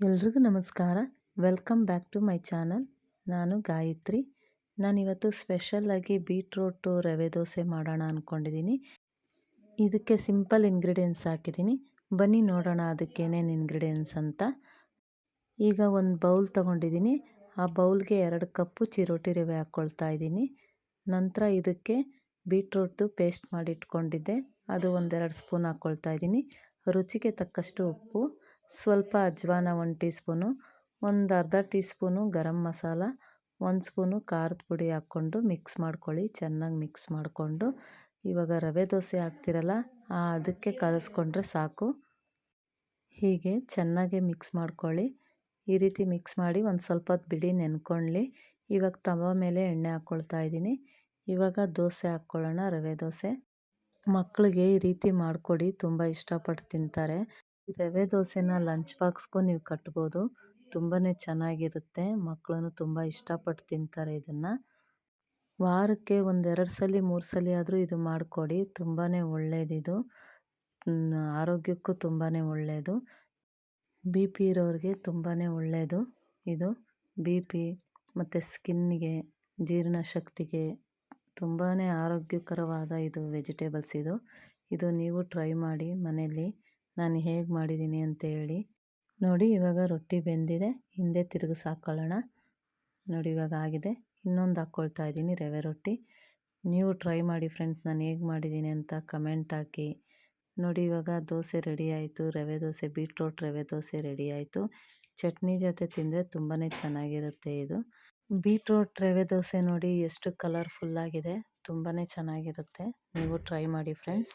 ಎಲ್ರಿಗೂ ನಮಸ್ಕಾರ. Welcome back to my channel. ನಾನು ಗಾಯತ್ರಿ. ನಾನಿವತ್ತು ಸ್ಪೆಷಲ್ಲಾಗಿ ಬೀಟ್ರೋಟು, ರವೆ ದೋಸೆ ಮಾಡೋಣ ಅಂದ್ಕೊಂಡಿದ್ದೀನಿ ಇದಕ್ಕೆ ಸಿಂಪಲ್ ಇಂಗ್ರೀಡಿಯೆಂಟ್ಸ್ ಹಾಕಿದ್ದೀನಿ. ಬನ್ನಿ ನೋಡೋಣ ಅದಕ್ಕೆ ಏನೇನು ಇಂಗ್ರೀಡಿಯೆಂಟ್ಸ್ ಅಂತ. ಈಗ ಒಂದು ಬೌಲ್ ತೊಗೊಂಡಿದ್ದೀನಿ. ಆ ಬೌಲ್ಗೆ ಎರಡು ಕಪ್ಪು ಚಿರೋಟಿ ರವೆ ಹಾಕ್ಕೊಳ್ತಾ ಇದ್ದೀನಿ. ನಂತರ ಇದಕ್ಕೆ ಬೀಟ್ರೋಟು ಪೇಸ್ಟ್ ಮಾಡಿ ಇಟ್ಕೊಂಡಿದ್ದೆ ಅದು ಒಂದೆರಡು ಸ್ಪೂನ್ ಹಾಕ್ಕೊಳ್ತಾ ಇದ್ದೀನಿ. ರುಚಿಗೆ ತಕ್ಕಷ್ಟು ಉಪ್ಪು. ಸ್ವಲ್ಪ ಅಜ್ವಾನ ಒಂದು ಟೀ ಸ್ಪೂನು ಒಂದು ಅರ್ಧ ಟೀ ಸ್ಪೂನು ಗರಂ ಮಸಾಲ, ಒಂದು ಸ್ಪೂನು ಖಾರದ ಪುಡಿ ಹಾಕ್ಕೊಂಡು ಮಿಕ್ಸ್ ಮಾಡ್ಕೊಳ್ಳಿ, ಚೆನ್ನಾಗಿ ಮಿಕ್ಸ್ ಮಾಡಿಕೊಂಡು. ಇವಾಗ ರವೆ ದೋಸೆ ಹಾಕ್ತಿರಲ್ಲ ಅದಕ್ಕೆ ಕಲಸ್ಕೊಂಡ್ರೆ ಸಾಕು. ಹೀಗೆ ಚೆನ್ನಾಗಿ ಮಿಕ್ಸ್ ಮಾಡ್ಕೊಳ್ಳಿ. ಈ ರೀತಿ ಮಿಕ್ಸ್ ಮಾಡಿ ಒಂದು ಸ್ವಲ್ಪ ಹೊತ್ತು ಬಿಡಿ ನೆನ್ಕೊಳ್ಳಿ ಇವಾಗ ತವ ಮೇಲೆ ಎಣ್ಣೆ ಹಾಕ್ಕೊಳ್ತಾ ಇದ್ದೀನಿ. ಇವಾಗ ದೋಸೆ ಹಾಕ್ಕೊಳ್ಳೋಣ, ರವೆ ದೋಸೆ. ಮಕ್ಕಳಿಗೆ ಈ ರೀತಿ ಮಾಡಿಕೊಡಿ, ತುಂಬ ಇಷ್ಟಪಟ್ಟು ತಿಂತಾರೆ. ರವೆ ದೋಸೆನ ಲಂಚ್ ಬಾಕ್ಸ್ಗೂ ನೀವು ಕಟ್ಬೋದು. ತುಂಬಾ ಚೆನ್ನಾಗಿರುತ್ತೆ. ಮಕ್ಕಳು ತುಂಬ ಇಷ್ಟಪಟ್ಟು ತಿಂತಾರೆ ಇದನ್ನು. ವಾರಕ್ಕೆ ಒಂದೆರಡು ಸಲ, ಮೂರು ಸಲ ಆದರೂ ಇದು ಮಾಡಿಕೊಡಿ. ತುಂಬಾ ಒಳ್ಳೆಯದಿದು ಆರೋಗ್ಯಕ್ಕೂ ತುಂಬಾ ಒಳ್ಳೆಯದು ಬಿ ಪಿ ಇರೋರಿಗೆ ತುಂಬಾ ಒಳ್ಳೆಯದು ಇದು. ಬಿ ಪಿ ಮತ್ತು ಸ್ಕಿನ್ಗೆ ಜೀರ್ಣಶಕ್ತಿಗೆ ತುಂಬಾ ಆರೋಗ್ಯಕರವಾದ ಇದು ವೆಜಿಟೇಬಲ್ಸ್ ಇದು. ಇದು ನೀವು ಟ್ರೈ ಮಾಡಿ ಮನೆಯಲ್ಲಿ. ನಾನು ಹೇಗೆ ಮಾಡಿದ್ದೀನಿ ಅಂತ ಹೇಳಿ. ನೋಡಿ, ಇವಾಗ ರೊಟ್ಟಿ ಬೆಂದಿದೆ. ಹಿಂದೆ ತಿರುಗಿಸಿ ಹಾಕ್ಕೊಳ್ಳೋಣ ನೋಡಿ, ಇವಾಗ ಆಗಿದೆ. ಇನ್ನೊಂದು ಹಾಕ್ಕೊಳ್ತಾ ಇದ್ದೀನಿ ರವೆ ರೊಟ್ಟಿ. ನೀವು ಟ್ರೈ ಮಾಡಿ ಫ್ರೆಂಡ್ಸ್, ನಾನು ಹೇಗೆ ಮಾಡಿದ್ದೀನಿ ಅಂತ ಕಮೆಂಟ್ ಹಾಕಿ. ನೋಡಿ, ಇವಾಗ ದೋಸೆ ರೆಡಿ ಆಯಿತು. ರವೆ ದೋಸೆ, ಬೀಟ್ರೋಟ್ ರವೆ ದೋಸೆ ರೆಡಿ ಆಯಿತು. ಚಟ್ನಿ ಜೊತೆ ತಿಂದರೆ ತುಂಬಾ ಚೆನ್ನಾಗಿರುತ್ತೆ ಇದು. ಬೀಟ್ರೋಟ್ ರವೆ ದೋಸೆ ನೋಡಿ, ಎಷ್ಟು ಕಲರ್ಫುಲ್ಲಾಗಿದೆ ತುಂಬಾ ಚೆನ್ನಾಗಿರುತ್ತೆ. ನೀವು ಟ್ರೈ ಮಾಡಿ ಫ್ರೆಂಡ್ಸ್.